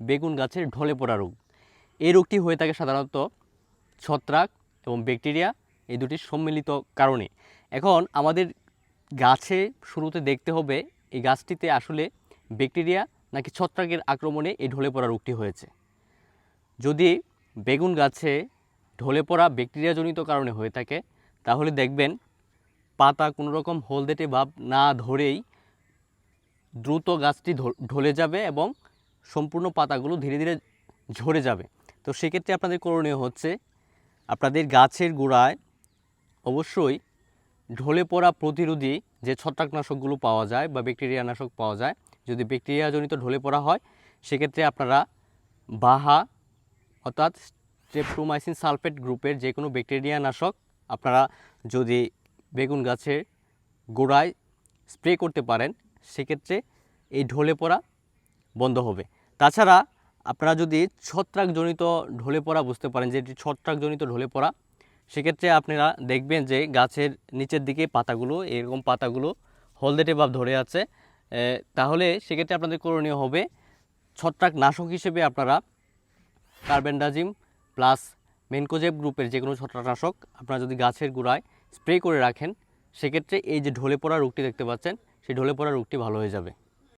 বেগুন গাছের ঢলে পড়া রোগ। এই রোগটি হয়ে থাকে সাধারণত ছত্রাক এবং ব্যাকটেরিয়া, এই দুটির সম্মিলিত কারণে। এখন আমাদের গাছে শুরুতে দেখতে হবে এই গাছটিতে আসলে ব্যাকটেরিয়া নাকি ছত্রাকের আক্রমণে এই ঢলে পড়া রোগটি হয়েছে। যদি বেগুন গাছে ঢলে পড়া ব্যাকটেরিয়াজনিত কারণে হয়ে থাকে, তাহলে দেখবেন পাতা কোনো রকম হলদেটে ভাব না ধরেই দ্রুত গাছটি ঢলে যাবে এবং সম্পূর্ণ পাতাগুলো ধীরে ধীরে ঝরে যাবে। তো সেক্ষেত্রে আপনাদের করণীয় হচ্ছে, আপনাদের গাছের গোড়ায় অবশ্যই ঢলে পড়া প্রতিরোধী যে ছত্রাকনাশকগুলো পাওয়া যায় বা ব্যাকটেরিয়া নাশক পাওয়া যায়, যদি ব্যাকটেরিয়াজনিত ঢলে পড়া হয়, সেক্ষেত্রে আপনারা বাহা অর্থাৎ স্ট্রেপ্টোমাইসিন সালফেট গ্রুপের যে কোনো ব্যাকটেরিয়া নাশক আপনারা যদি বেগুন গাছের গোড়ায় স্প্রে করতে পারেন, সেক্ষেত্রে এই ঢলে পড়া বন্ধ হবে। তাছাড়া আপনারা যদি ছত্রাকজনিত ঢলে পড়া বুঝতে পারেন যে এটি ছত্রাকজনিত ঢলে পড়া, সেক্ষেত্রে আপনারা দেখবেন যে গাছের নিচের দিকে পাতাগুলো, এরকম পাতাগুলো হলদেটে ভাব ধরে আছে। তাহলে সেক্ষেত্রে আপনাদের করণীয় হবে ছত্রাক নাশক হিসেবে আপনারা কার্বেন্ডাজিম প্লাস মেনকোজেব গ্রুপের যে কোনো ছত্রাকনাশক আপনারা যদি গাছের গোড়ায় স্প্রে করে রাখেন, সেক্ষেত্রে এই যে ঢলে পড়া রোগটি দেখতে পাচ্ছেন, সেই ঢলে পড়া রোগটি ভালো হয়ে যাবে।